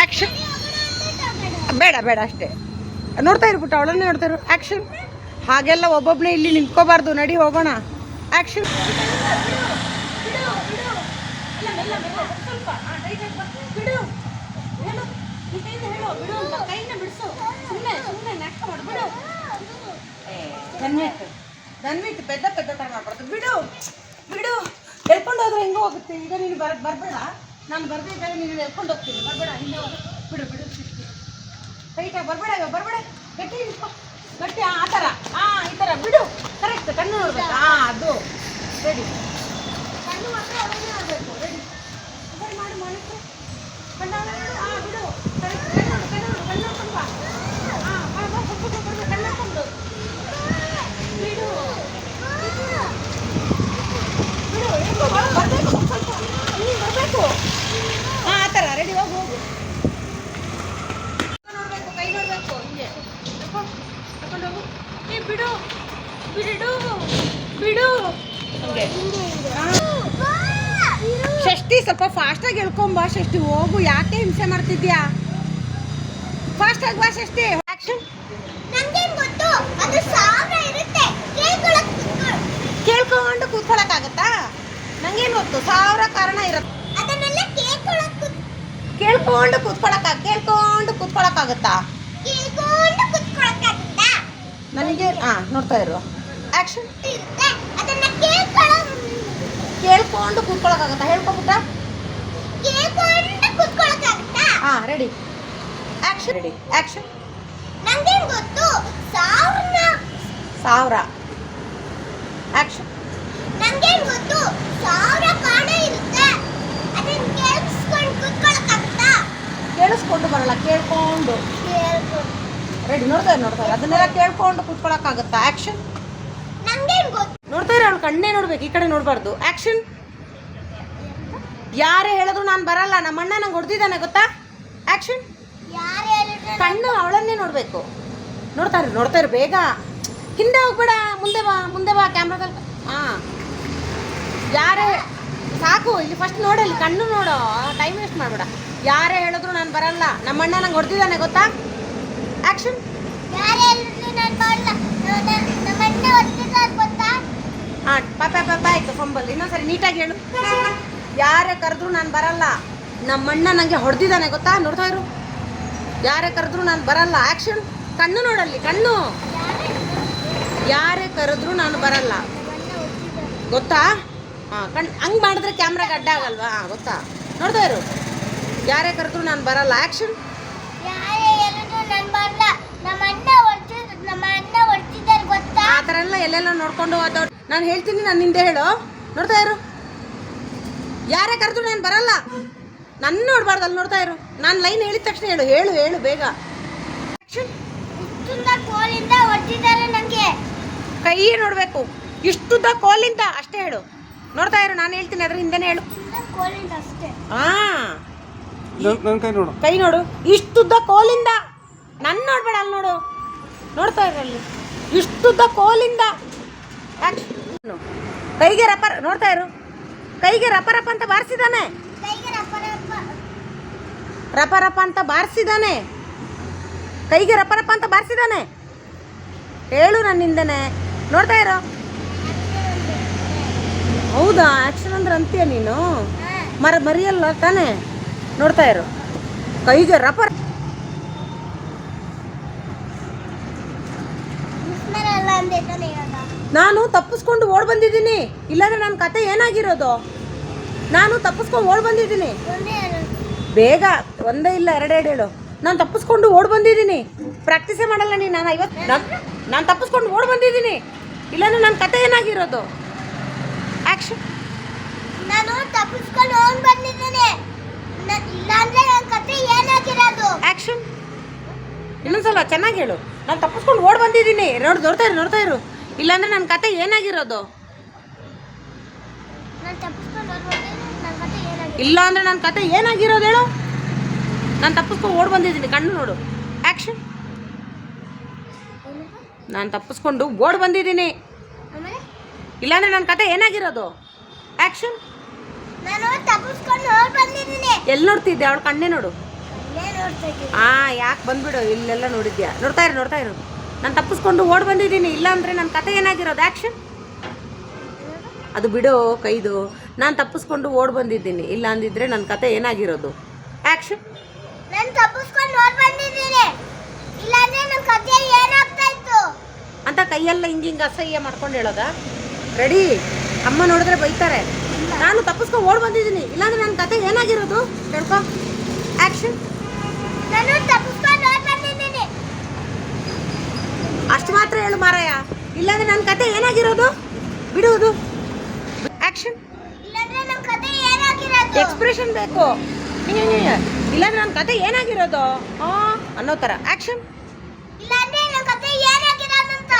Action ಬೇಡ ಬೇಡ ಅಷ್ಟೇ. ನೋಡ್ತಾ ಇರ್ಬಿಟ್ಟು ಅವಳನ್ನೇ ನೋಡ್ತಾ ಇರು. ಆ್ಯಕ್ಷನ್ ಹಾಗೆಲ್ಲ ಒಬ್ಬೊಬ್ಬನೇ ಇಲ್ಲಿ ನಿಂತ್ಕೋಬಾರ್ದು. ನಡಿ ಹೋಗೋಣ. ಆ್ಯಕ್ಷನ್ ಧನ್ವಿತ್, ಪೆದ್ದ ಪೆದ್ದ ಥರ ಮಾಡ್ಬಾರ್ದು ಬಿಡು ಬಿಡು. ಎಳ್ಕೊಂಡು ಹೋದ್ರೆ ಹೆಂಗೋ ಹೋಗುತ್ತೆ. ಈಗ ನೀನು ಬರ್ ಬರಬೇಡ. ನಾನು ಬರ್ದಿದ್ದಾಗ ನೀನು ಎಳ್ಕೊಂಡು ಹೋಗ್ತೀನಿ. ಬರಬೇಡ, ಹಿಂದೆ ಬಿಡು ಬಿಡು ಟೈಟಾಗಿ ಬರಬೇಡ ಬರಬೇಡ. ಗಟ್ಟಿ ಗಟ್ಟಿ ಆ ಥರ ಹಾಂ ಈ ಥರ ಬಿಡು. ಕರೆಕ್ಟ್ ಕಣ್ಣು ನೋಡ್ಬೇಕು. ಹಾಂ ಅದು. ರೆಡಿ ಕಣ್ಣು ಮಾತ್ರ ಅವಳನ್ನೇ ಆಗಬೇಕು ರೆಡಿ ಸರಿ ಮಾಡು ಮಾಡಿ ಕಣ್ಣು ಬಿಡು. ಕರೆಕ್ಟ್ ಕಣ್ಣು ಕಣ್ಣು ನೋಡು. ಕಣ್ಣು ನೋಡ್ಕೊಂಡು ಬಾ ಹಾಂ ಬಾ ಬಾ ಸ್ವಲ್ಪ ಸ್ವಲ್ಪ ಬರ್ಬೇಕು ಕಣ್ಣು ನೋಡ್ಕೊಂಡು ಬಿಡು ಬಿಡು ಹೆಂಗೋ ಬಾ, ಬರ್ಬೇಕು ಸ್ವಲ್ಪ ನೀನು ಬರಬೇಕು ಹಾಂ ಆ ಥರ ರೆಡಿ ಹೋಗು ಹೋಗು ನೋಡ್ಬೇಕು ಕೈ ನೋಡ್ಬೇಕು ಹಿಂಗೆ ತಗೋ, ತಗೊಂಡು ಹೋಗು ಏ ಬಿಡು ಬಿಡು ಬಿಡು ಹಂಗೆ ಷಷ್ಠಿ ಸ್ವಲ್ಪ ಫಾಸ್ಟಾಗಿ ಹೇಳ್ಕೊಂಬಾ ಶಷ್ಟಿ ಹೋಗು ಯಾಕೆ ಹಿಂಸೆ ಮಾಡ್ತಿದ್ಯಾ? ಫಾಸ್ಟಾಗಿ ಬಾ ಷಷ್ಟಿ ಆಕ್ಷನ್ ನಂಗೇನ್ ಗೊತ್ತು? ಅದು ಸಾವಿರ ಇರುತ್ತೆ. ಕೇಳ್ಕೊಂಡು ಕೂತ್ಕೊಳಕ್ಕಾಗತ್ತಾ ನಂಗೇನು ಗೊತ್ತು? ಸಾವಿರ ಕಾರಣ ಇರುತ್ತೆ. ಅದನ್ನೆಲ್ಲ ಕೇಳ್ಕೊಂಡು ಕೂತ್ಕೊಳಕ್ಕ ಕೇಳ್ಕೊಂಡು ಕೂತ್ಕೊಳ್ಳೋಕ್ಕಾಗತ್ತಾ ನನಗೆ ಹಾಂ ನೋಡ್ತಾ ಇರು. ಆಕ್ಷನ್ ಅದನ್ನ ಕೇಳ್ಕೊಂಡು ಕೂತ್ಕೊಳಕ್ಕಾಗತ್ತಾ? ಹೇಳ್ಕೊಬಿಟ್ಟ ಹಾಂ ರೆಡಿ ಆಕ್ಷನ್ ರೆಡಿ ಆಕ್ಷನ್ ನಂಗೇನ್ ಗೊತ್ತು? ಸಾವಿರ ಸಾವಿರ. ಆಕ್ಷನ್ ನಂಗೇನ್ ಗೊತ್ತು? ಸಾವಿರ ಕಾರಣ ಇರುತ್ತೆ. ಅದನ್ನ ಕೇಳಿಸ್ಕೊಂಡು ಕುತ್ಕೊಳಕ್ಕಾಗುತ್ತಾ? ಕೇಳಿಸ್ಕೊಂಡು ಬರಲ್ಲ ಕೇಳ್ಕೊಂಡು. ರೆಡಿ ನೋಡ್ತಾರೆ ನೋಡ್ತಾರೆ ಅದನ್ನೆಲ್ಲ ಕೇಳ್ಕೊಂಡು ಕೂತ್ಕೊಳಕ್ಕಾಗತ್ತಾ? ಆಕ್ಷನ್ ನಂಗೇನ್ ಗೊತ್ತು? ನೋಡ್ತಾ ಇರೋ ಅವ್ಳು ಕಣ್ಣೇ ನೋಡ್ಬೇಕು ಈ ಕಡೆ ನೋಡಬಾರ್ದು. ಆಕ್ಷನ್ ಯಾರೇ ಹೇಳಿದ್ರು ನಾನು ಬರಲ್ಲ ನಮ್ಮ ಅಣ್ಣ ನಂಗೆ ಹೊಡೆದಿದ್ದಾನೆ ಗೊತ್ತಾ? ಹೇಳಿದ್ರು ಕಣ್ಣು ಅವಳನ್ನೇ ನೋಡಬೇಕು. ನೋಡ್ತಾ ಇರು ನೋಡ್ತಾ ಇರು ಬೇಗ. ಹಿಂದೆ ಹೋಗ್ಬೇಡ ಮುಂದೆ ಬಾ ಮುಂದೆ ಬಾ ಕ್ಯಾಮ್ರಾದಲ್ಲಿ ಹಾಂ ಯಾರೇ ಸಾಕು ಇಲ್ಲಿ ಫಸ್ಟ್ ನೋಡಲ್ಲಿ ಕಣ್ಣು ನೋಡು ಟೈಮ್ ವೇಸ್ಟ್ ಮಾಡಬೇಡ. ಯಾರೇ ಹೇಳಿದ್ರು ನಾನು ಬರಲ್ಲ ನಮ್ಮ ಅಣ್ಣ ನಂಗೆ ಹೊಡೆದಿದ್ದಾನೆ ಗೊತ್ತಾ? ಆಕ್ಷನ್ ಯಾರು ಹೇಳಿದ್ರು ನಾನು ಮಾಡಲ್ಲ ನಮ್ಮ ಅಣ್ಣ ಹೊತ್ತಿದ್ದಾರೆ ಗೊತ್ತಾ ಹಾಂ ಪಾಪ ಪಾಪ ಆಯ್ತು ಫಂಬಲ್. ಇನ್ನೊಂದ್ಸರಿ ನೀಟಾಗಿ ಹೇಳು. ಯಾರೇ ಕರೆದ್ರು ನಾನು ಬರಲ್ಲ. ನಮ್ಮ ಅಣ್ಣ ನನಗೆ ಹೊಡೆದಿದ್ದಾನೆ ಗೊತ್ತಾ? ನೋಡ್ತಾ ಇರು. ಯಾರೇ ಕರೆದ್ರು ನಾನು ಬರಲ್ಲ. ಆ್ಯಕ್ಷನ್ ಕಣ್ಣು ನೋಡಲ್ಲಿ ಕಣ್ಣು. ಯಾರೇ ಕರೆದ್ರು ನಾನು ಬರಲ್ಲ. ಗೊತ್ತಾ? ಹಾಂ ಕಣ್ಣು ಹಂಗೆ ಮಾಡಿದ್ರೆ ಕ್ಯಾಮ್ರಾಗೆ ಅಡ್ಡ ಆಗಲ್ವಾ? ಹಾಂ ಗೊತ್ತಾ? ನೋಡ್ತಾ ಇರು. ಯಾರೇ ಕರೆದ್ರು ನಾನು ಬರಲ್ಲ. ಆ್ಯಕ್ಷನ್ ಆ ಥರ ಎಲ್ಲ ಎಲ್ಲೆಲ್ಲ ನೋಡ್ಕೊಂಡು ಹೋದವ್ರು. ನಾನು ಹೇಳ್ತೀನಿ ನಾನು ಹಿಂದೆ ಹೇಳು. ನೋಡ್ತಾ ಇರು. ಯಾರೇ ಕರೆದ್ರು ನಾನು ಬರಲ್ಲ. ನನ್ನ ನೋಡ್ಬಾರ್ದು ಅಲ್ಲಿ ನೋಡ್ತಾ ಇರು. ನಾನು ಲೈನ್ ಹೇಳಿದ ತಕ್ಷಣ ಹೇಳು ಹೇಳು ಹೇಳು ಬೇಗ. ಕೈಯೇ ಹುಟ್ಟಿಂದ ಕೋಲಿಂದ ಹೊಡ್ತಿದ್ದಾರೆ ನನಗೆ ಕೈ ನೋಡಬೇಕು. ಇಷ್ಟುದ್ದ ಕೋಲಿಂದ ಅಷ್ಟೇ ಹೇಳು. ನೋಡ್ತಾ ಇರು ನಾನು ಹೇಳ್ತೀನಿ ಅದ್ರ ಹಿಂದೆನೇ ಹೇಳು. ಕೈ ನೋಡು. ಕೈ ನೋಡು. ಇಷ್ಟುದ್ದ ಕೋಲಿಂದ. ನನ್ನ ನೋಡ್ಬೇಡ ಅಲ್ಲಿ ನೋಡು. ನೋಡ್ತಾ ಇರು ಅಲ್ಲಿ. ಇಷ್ಟುದ್ದ ಕೋಲಿಂದ. ಕೈಗೆ ರಪ್ಪ ನೋಡ್ತಾ ಇರು. ಕೈಗೆ ರಪ್ಪ ರಪ ಅಂತ ಬಾರಿಸಿದಾನೆ ಕೈಗೆ ರಪ್ಪ ರಪ್ಪ ರಪ ರಪ ಅಂತ ಬಾರಿಸಿದಾನೆ ಕೈಗೆ ರಪ್ಪ ರಪ ಅಂತ ಬಾರಿಸಿದಾನೆ ಹೇಳು ನನ್ನಿಂದನೆ. ನೋಡ್ತಾ ಇರೋ. ಹೌದಾ? ಆಕ್ಷನ್ ಅಂದ್ರೆ ಅಂತೀಯ ನೀನು? ಮರ ಮರಿಯಲ್ಲ ತಾನೆ? ನೋಡ್ತಾ ಇರು. ಕೈಗೆ ರಪ ನಾನು ತಪ್ಪಿಸ್ಕೊಂಡು ಓಡ್ ಬಂದಿದ್ದೀನಿ. ಇಲ್ಲಾಂದ್ರೆ ನನ್ನ ಕತೆ ಏನಾಗಿರೋದು? ನಾನು ತಪ್ಪಿಸ್ಕೊಂಡು ಓಡ್ ಬಂದಿದ್ದೀನಿ. ಬೇಗ ಒಂದೇ ಇಲ್ಲ ಎರಡೆರಡು ಹೇಳು. ನಾನು ತಪ್ಪಿಸ್ಕೊಂಡು ಓಡ್ ಬಂದಿದ್ದೀನಿ. ಪ್ರಾಕ್ಟೀಸೇ ಮಾಡಲ್ಲ ನೀನು ನಾನು ಐವತ್ತು ನಾನು ತಪ್ಪಿಸ್ಕೊಂಡು ಓಡಿ ಬಂದಿದ್ದೀನಿ. ನನ್ನ ಕತೆ ಏನಾಗಿರೋದು? ಆಕ್ಷನ್ ನಾನು ತಪ್ಪಿಸ್ಕೊಂಡು ಓಡ್ ಬಂದಿದ್ದೀನಿ. ಇಲ್ಲಾಂದ್ರೆ ನನ್ನ ಕತೆ ಏನಾಗಿರೋದು? ಆಕ್ಷನ್ ಇನ್ನೊಂದ್ಸಲ ಚೆನ್ನಾಗಿ ಹೇಳು. ನಾನು ತಪ್ಪಿಸ್ಕೊಂಡು ಓಡ್ ಬಂದಿದ್ದೀನಿ. ನೋಡಿ ನೋಡ್ತಾ ಇರು ನೋಡ್ತಾ ಇರು. ಇಲ್ಲಾಂದ್ರೆ ನನ್ನ ಕತೆ ಏನಾಗಿರೋದು? ಇಲ್ಲ ಅಂದ್ರೆ ನನ್ನ ಕತೆ ಏನಾಗಿರೋದು? ಹೇಳು? ನಾನು ತಪ್ಪಿಸ್ಕೊಂಡು ಓಡ್ ಬಂದಿದ್ದೀನಿ ಕಣ್ಣು ನೋಡು. ಆ್ಯಕ್ಷನ್ ನಾನು ತಪ್ಪಿಸ್ಕೊಂಡು ಓಡ್ ಬಂದಿದ್ದೀನಿ. ಇಲ್ಲಾಂದ್ರೆ ನನ್ನ ಕತೆ ಏನಾಗಿರೋದು? ಆ್ಯಕ್ಷನ್ ನಾನು ತಪ್ಪಿಸ್ಕೊಂಡು ಹೋಗಿ ಬಂದಿದ್ದೀನಿ. ಎಲ್ಲಿ ನೋಡ್ತಿದ್ದೆ? ಅವಳು ಕಣ್ಣೇ ನೋಡು. ಆ ಯಾಕೆ ಬಂದ್ಬಿಡು? ಇಲ್ಲೆಲ್ಲ ನೋಡಿದ್ಯಾ? ನೋಡ್ತಾ ಇರು ನೋಡ್ತಾ ಇರು. ನಾನು ತಪ್ಪಿಸ್ಕೊಂಡು ಓಡ್ ಬಂದಿದ್ದೀನಿ. ಇಲ್ಲ ಅಂದರೆ ನನ್ನ ಕತೆ ಏನಾಗಿರೋದು? ಆ್ಯಕ್ಷನ್ ಅದು ಬಿಡೋ ಕೈದು. ನಾನು ತಪ್ಪಿಸ್ಕೊಂಡು ಓಡ್ ಬಂದಿದ್ದೀನಿ. ಇಲ್ಲ ಅಂದಿದ್ರೆ ನನ್ನ ಕತೆ ಏನಾಗಿರೋದು? ಆ್ಯಕ್ಷನ್ ಅಂತ ಕೈಯೆಲ್ಲ ಹಿಂಗೆ ಹಿಂಗೆ ಅಸಹ್ಯ ಮಾಡ್ಕೊಂಡು ಹೇಳೋದಾ? ರೆಡಿ ಅಮ್ಮ ನೋಡಿದ್ರೆ ಬೈತಾರೆ. ನಾನು ತಪ್ಪಿಸ್ಕೊಂಡು ಓಡ್ ಬಂದಿದ್ದೀನಿ. ಇಲ್ಲಾಂದ್ರೆ ನನ್ನ ಕತೆ ಏನಾಗಿರೋದು? ಹೇಳ್ಕೊ ಆ್ಯಕ್ಷನ್ ಅಷ್ಟು ಮಾತ್ರ ಹೇಳು ಮಾರಾಯ. ಇಲ್ಲಾಂದ್ರೆ ನನ್ನ ಕತೆ ಏನಾಗಿರೋದು? ಬಿಡುವುದು. ಏನಾಗಿರೋದು? ಎಕ್ಸ್ಪ್ರೆಷನ್ ಬೇಕು. ಇಲ್ಲಾಂದ್ರೆ ನನ್ನ ಕತೆ ಏನಾಗಿರೋದು? ಹಾಂ ಅನ್ನೋ ಥರ ಆ್ಯಕ್ಷನ್ ಇಲ್ಲಾಂದ್ರೆ ನನ್ನ ಕತೆ ಏನಾಗಿರೋದು ಅಂತ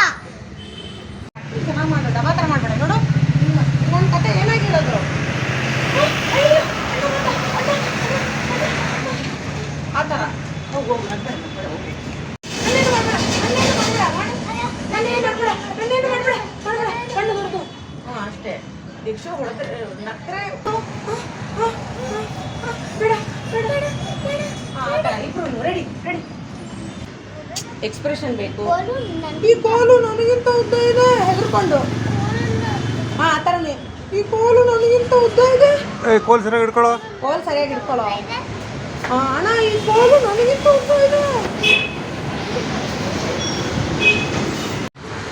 ಚೆನ್ನಾಗಿ ಮಾಡು ಡಬಾ ಥರ ಮಾಡಬೇಡ ನೋಡು ನನ್ನ ಕತೆ ಏನಾಗಿರೋದು ಆ ಥರ ಹೋಗು ಹೋಗು ನಡ್ಬೇಡ, ನಡ್ಬೇಡ, ಹೋಗು. ನನ್ನೇನು ಮಾಡ್ಬೇಡ, ನನ್ನೇನು ಮಾಡ್ಬೇಡ, ಮಾಡು. ನನ್ನೇನು ಮಾಡ್ಬೇಡ, ನನ್ನೇನು ಮಾಡ್ಬೇಡ, ಮಾಡ್ಬೇಡ, ಕಣ್ಣು ದೊಡ್ಡದು ಹಾಂ ಅಷ್ಟೇ ದೀಕ್ಷು ಹೊಡೆದ್ರೆ ನಕ್ಕರೆ ಬೇಡ ಬೇಡ ಬೇಡ ಬೇಡ ಹಾಂ ಆ ಥರ ಇಬ್ಬರು ರೆಡಿ ರೆಡಿ ಎಕ್ಸ್ಪ್ರೆಷನ್ ಬೇಕು ಗೋಲು ನನ್ನ ಈ ಕೋಲು ನನಗಿಂತ ಉದ್ದ ಇದೆ. ಹೆದರ್ಕೊಂಡು. ಹಾ ಆ ಥರನೇ ಈ ಕೋಲು ನನಗಿಂತ ಉದ್ದ ಇದೆ. ಏ ಕೋಲ್ ಸರಿಯಾಗಿ ಹಿಡ್ಕೊಳ್ಳೋ? ಕೋಲ್ ಸರಿಯಾಗಿ ಇಟ್ಕೊಳ್ಳೋ ಹಾ ಅಣ್ಣ ಈ ಕೋಲು ನನಗಿಂತ ಉದ್ದ ಇದೆ.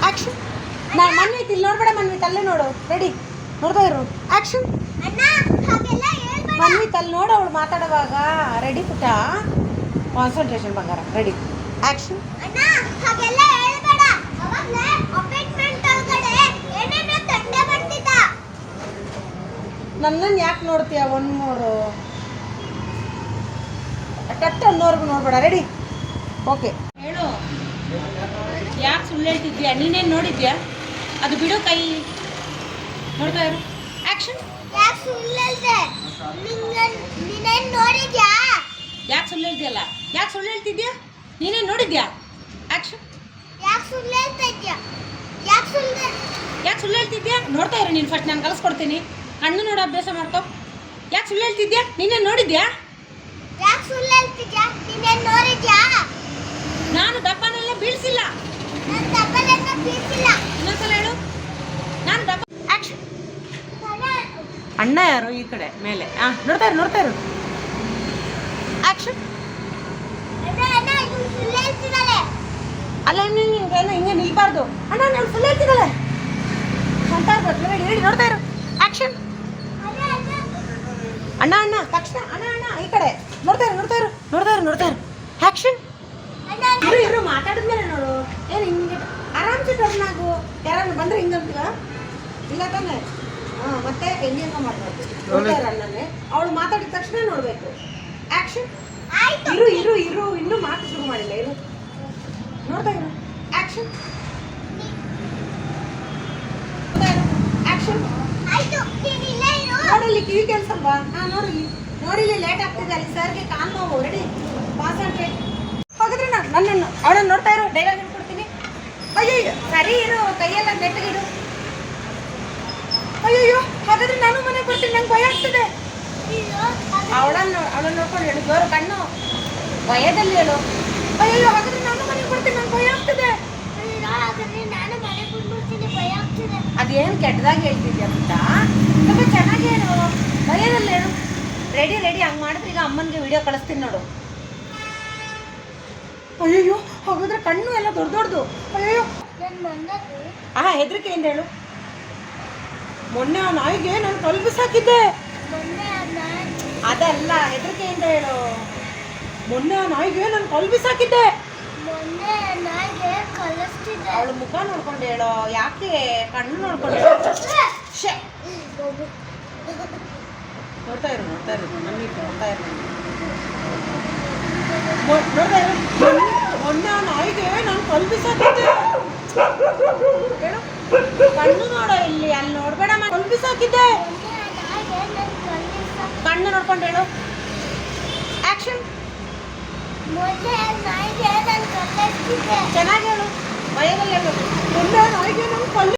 ಆಕ್ಷನ್ ನಾ ಮನ್ವಿತ್ ಇಲ್ಲಿ ನೋಡ್ಬೇಡ ಮನ್ವಿ ಅಲ್ಲೇ ನೋಡು. ರೆಡಿ ನೋಡ್ತಾ ಇರು. ಆಕ್ಷನ್ ಅಣ್ಣ ಹಾಗೆಲ್ಲ ಹೇಳ್ಬೇಡ. ಮನ್ವಿತ್ ಅಲ್ಲಿ ನೋಡು ಅವಳು ಮಾತಾಡುವಾಗ. ರೆಡಿ ಪುಟ್ಟ? ಕಾನ್ಸಂಟ್ರೇಷನ್ ಬಂಗಾರ. ರೆಡಿ ಆಕ್ಷನ್ ಅಣ್ಣ ಹಾಗೆಲ್ಲ ಹೇಳ್ಬೇಡ. ಅವಾಗ್ಲೇ ಅಪಾರ್ಟ್ಮೆಂಟ್ ಒಳಗಡೆ ಏನೇನೋ ತಂಡೆ ಬರ್ತಿದ್ದ ನನ್ನನ್ನು ಯಾಕೆ ನೋಡ್ತೀಯ ಒಂದು ಮೂರು ಕಟ್ಟ ಅನ್ನೋರ್ಗು ನೋಡ್ಬೇಡ ರೆಡಿ ಓಕೆ ಹೇಳು. ಯಾಕೆ ಸುಳ್ಳು ಹೇಳ್ತಿದ್ಯಾ? ನೀನೇನು ನೋಡಿದ್ಯಾ? ಅದು ಬಿಡು ಕೈ. ನೋಡ್ತಾ ಇರು ಆಕ್ಷನ್ ಯಾಕೆ ಸುಳ್ಳು ಹೇಳ್ದೆ? ನೀನೇನ್ ನೋಡಿದ್ಯಾ? ಯಾಕೆ ಸುಳ್ಳು ಹೇಳ್ತಿಯಲ್ಲ? ಯಾಕೆ ಸುಳ್ಳು ಹೇಳ್ತಿದ್ಯಾ? ನೀನೇನು ನೋಡಿದ್ಯಾ? ಯಾಕೆ ಸುಳ್ಳು ಹೇಳ್ತಿದ್ಯಾ? ನೋಡ್ತಾ ಇರೋ ನೀನು ಫಸ್ಟ್ ನಾನು ಕಲಿಸ್ಕೊಡ್ತೀನಿ. ಕಣ್ಣು ನೋಡೋ ಅಭ್ಯಾಸ ಮಾಡ್ಕೊ. ಯಾಕೆ ಸುಳ್ಳು ಹೇಳ್ತಿದ್ಯಾ? ನೀನೇ ನೋಡಿದ್ಯಾ? ನಾನು ದಪ್ಪನೆಲ್ಲ ಬೀಳ್ಸಿಲ್ಲ. ಇನ್ನೊಂದ್ಸಲ ಹೇಳು. ನಾನು ದಪ್ಪ ಆಕ್ಷನ್ ಅಣ್ಣ ಯಾರು ಈ ಕಡೆ? ಮೇಲೆ. ಆ ನೋಡ್ತಾ ಇರು ನೋಡ್ತಾ ಇರು. ಆಕ್ಷನ್ ಅಣ್ಣ ಅಣ್ಣ ಇವ್ನು ಸುಳ್ಳು ಹೇಳ್ತಿದ್ದಾಳೆ ಅಲ್ಲ ಹಿಂಗೆ ಹಿಂಗೆ ನಿಲ್ಬಾರ್ದು. ಅಣ್ಣ ನಾನು ಫುಲ್ ಹೇಳ್ತಿದ್ದಾಳೆ ಅಂತ ಹೇಳಿ ಹೇಳಿ ನೋಡ್ತಾ ಇರು. ಆಕ್ಷನ್ ಅಣ್ಣ ಅಣ್ಣ ತಕ್ಷಣ ಅಣ್ಣ ಅಣ್ಣ ಈ ಕಡೆ. ನೋಡ್ತಾ ಇರು ನೋಡ್ತಾ ಇರು ನೋಡ್ತಾ ಇರು ನೋಡ್ತಾ ಇರು. ಆಕ್ಷನ್ ಅಣ್ಣ ಇರು ಇರು ಮಾತಾಡಿದ್ಮೇಲೆ ನೋಡು. ಏನು ಹಿಂಗೆ ಆರಾಮ್ಸೆ ಟರ್ನ್ ಆಗು? ಯಾರನ್ನ ಬಂದ್ರೆ ಹಿಂಗಂತೀವ ಇಲ್ಲ ತಾನೆ? ಹಾಂ ಮತ್ತೆ ಹೆಂಗೆ ಹೆಂಗೆ ಮಾಡ್ಬೇಕು ನೋಡ್ತಾ ಇರು ಅಣ್ಣನೇ. ಅವಳು ಮಾತಾಡಿದ ತಕ್ಷಣ ನೋಡಬೇಕು. ಆ್ಯಕ್ಷನ್ ಇರು ಇರು ಇರು. ಇನ್ನೂ ಮಾತು ಶುರು ಮಾಡಿಲ್ಲ. ಇರು. ನೋಡ್ತಾ ಇರು. ಆಕ್ಷನ್ ಇರು. ನೋಡಲ್ಲಿ ಕಿವಿ ಕೇಳಿಸಲ್ವಾ ಹಾಂ ನೋಡಿಲಿ ನೋಡಿಲಿ ಲೇಟ್ ಆಗ್ತಿದೆ. ಅಲ್ಲಿ ಸರ್ಗೆ ಕಾಲ್ ನೋವು ರೆಡಿ ಕಾನ್ಸಂಟ್ರೇಟ್ ಹಾಗಾದ್ರೆ ನಾನು ನನ್ನನ್ನು ಅವಳನ್ನು ನೋಡ್ತಾ ಇರು. ಡೈಲಾಗ್ ಹೇಳ್ಕೊಡ್ತೀನಿ ಅಯ್ಯೋ ಸರಿ ಇರು. ಕೈಯೆಲ್ಲ ನೆಟ್ಟಗಿಡು. ಅಯ್ಯಯ್ಯೋ. ಹಾಗಾದ್ರೆ ನಾನು ಮನೆಗೆ ಬರ್ತೀನಿ. ನಂಗೆ ಭಯ ಆಗ್ತಿದೆ. ಅಯ್ಯೋ, ಅವಳನ್ನು ಅವಳನ್ನು ನೋಡ್ಕೊಂಡು ಹೇಳು ಜೋರು ಕಣ್ಣು ಭಯದಲ್ಲಿ ಹೇಳು. ಅಯ್ಯೋ ಹಾಗಾದ್ರೆ ನಾನು ಮನೆಗೆ ಬರ್ತೀನಿ ನಂಗೆ ಭಯ ಆಗ್ತಿದೆ. ಅದೇನು ಕೆಟ್ಟದಾಗಿ ಹೇಳ್ತಿದ್ಯಾ ಅಂತ ತುಂಬ ಚೆನ್ನಾಗಿ ಹೇಳು. ಭಯದಲ್ಲಿ ಹೇಳು. ರೆಡಿ ರೆಡಿ ಹಂಗೆ ಮಾಡಿದ್ರೆ ಈಗ ಅಮ್ಮನಿಗೆ ವಿಡಿಯೋ ಕಳಿಸ್ತೀನಿ ನೋಡು. ಅಯ್ಯೋ ಹಾಗಾದ್ರೆ ಕಣ್ಣು ಎಲ್ಲ ದೊಡ್ಡ ದೊಡ್ಡದು. ಅಯ್ಯೋ ಮನೆಗೆ ಏನು ಹೆದರಿಕೆಯಿಂದ ಹೇಳು. ಮೊನ್ನೆ ಆ ನಾಯಿಗೆ ನಾನು ಕಲ್ಬಿಸಾಕಿದ್ದೆ ಅದಲ್ಲ ಹೆದರಿಕೆಯಿಂದ ಹೇಳು. ಮೊನ್ನೆ ಆ ನಾಯಿಗೆ ನಾನು ಕಲ್ಲು ಬಿಸಾಕಿದ್ದೆ ಮೊನ್ನೆ ನಾಯಿಗೆ ಕಲಿಸ್ತಿದ್ದೆ. ಅವಳು ಮುಖ ನೋಡ್ಕೊಂಡು ಹೇಳೋ ಯಾಕೆ ಕಣ್ಣು ನೋಡ್ಕೊಂಡು ಶೇ ನೋಡ್ತಾ ಇರು ನೋಡ್ತಾ ಇರು ನನ್ನ ನೋಡ್ತಾ ಇರು. ಮೊನ್ನೆ- ನೋಡ್ತಾ ಇರು. ಮೊನ್ನೆ- ಮೊನ್ನೆ ಆ ನಾಯಿಗೆ ನಾನು ಕಲ್ಲು ಬಿಸಾಕಿದ್ದೆ ಹೇಳು. ಕಣ್ಣು ನೋಡೋ ಇಲ್ಲಿ ಅಲ್ಲಿ ನೋಡ್ಬೇಡ ಕಲ್ಲು ಬಿಸಾಕಿದ್ದೆ ಕಣ್ಣು ನೋಡ್ಕೊಂಡು ಹೇಳು. ಆಕ್ಷನ್ ಚೆನ್ನಾಗಿ ಹೇಳು. ಭಯದಲ್ಲಿ ಹೇಳ್ಬೇಕು. ಮೊನ್ನೆ ನಾಯಿಗೆ